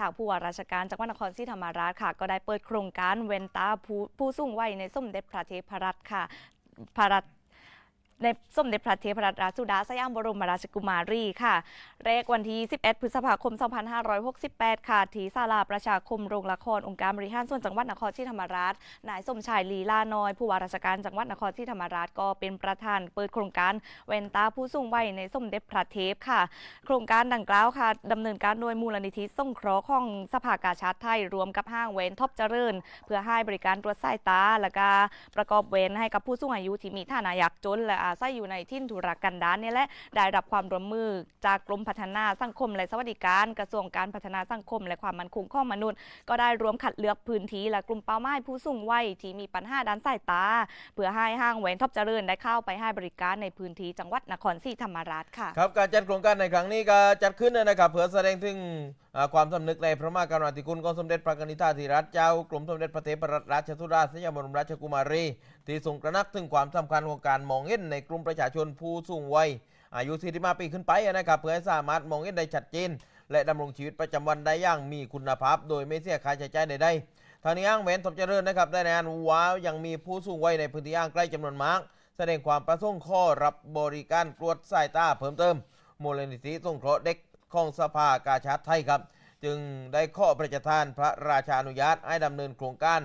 ทางผู้ว่าราชการจังหวัดนครศรีธรรมราชค่ะ ก็ได้เปิดโครงการเวนตาผู้สูงวัยในส้มเด็จพระเทพรัตน์ค่ะพระรัต ในสมเด็จพระเทพรัตนราชสุดาสยามบรมราชกุมารีค่ะแรกวันที่ 11 พฤษภาคม 2568 ค่ะ ที่ศาลาประชาคมโรงละครองค์การบริหารส่วนจังหวัดนครศรีธรรมราช นายสมชายลีลาน้อย ผู้ว่าราชการจังหวัดนครศรีธรรมราชก็เป็นประธานเปิดโครงการเวนตาผู้สูงวัยในสมเด็จพระเทพค่ะ โครงการดังกล่าวค่ะดำเนินการโดยมูลนิธิส่งเคราะห์ของสภากาชาติไทยรวมกับห้างเวนท็อปเจริญ เพื่อให้บริการตรวจสายตาและก็ประกอบเวนให้กับผู้สูงอายุที่มีฐานะยากจนและอาศัยอยู่ในที่นทุรกันดารเนี่ยแหละได้รับความร่วมมือจากกรมพัฒนาสังคมและสวัสดิการ กระทรวงการพัฒนาสังคม และความมั่นคงของมนุษย์ ก็ได้รวมคัดเลือกพื้นที่และกลุ่มเป้าหมายผู้สูงวัยที่มีปัญหาด้านสายตา เพื่อให้ห้างเวนท็อปเจริญได้เข้าไปให้บริการในพื้นที่จังหวัดนครศรีธรรมราชค่ะ ครับการจัดโครงการในครั้งนี้ก็จัดขึ้นนะครับเพื่อแสดงถึงความสำนึกในพระมหากรุณาธิคุณของสมเด็จพระกนิษฐาธิราชเจ้ากรมสมเด็จพระเทพรัตนราชสุดาสยามบรมราชกุมารี ที่ทรงตระนักถึงความสำคัญของการมองเห็นในกลุ่มประชาชนผู้สูงวัยอายุ45ปีขึ้นไปนะครับเพื่อให้สามารถมองเห็นได้ชัดเจนและดำรงชีวิตประจำวันได้อย่างมีคุณภาพ โดยไม่เสียค่าใช้จ่ายใดๆทางนี้อ้างแหวนทบเจริญนะครับได้แนนว่ายังมีผู้สูงวัยในพื้นที่อ้างใกล้จำนวนมาก แสดงความประสงค์ข้อรับบริการตรวจสายตาเพิ่มเติมมูลนิธิสงเคราะห์เด็ก ของสภากาชาติไทยครับ จึงได้ข้อพระราชทานพระราชานุญาตให้ดำเนินโครงการ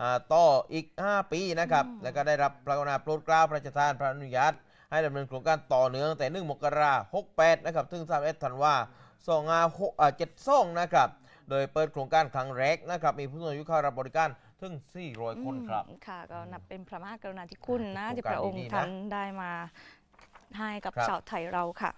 อ่าต่ออีก 5 ปีนะครับ แล้วก็ได้รับพระกรุณาโปรดเกล้าพระราชทานพระอนุญาตให้ดำเนินโครงการต่อเนื่องแต่1มกราคม68นะครับถึง31ธันวาคม2572นะครับ โดยเปิดโครงการครั้งแรกนะครับ มีผู้สูงอายุเข้ารับบริการถึง 400 คนครับอืมค่ะ ก็นับเป็นพระมหากรุณาธิคุณนะโครงการที่พระองค์ดีๆนะท่านได้มาให้กับครับชาวไทยเราค่ะ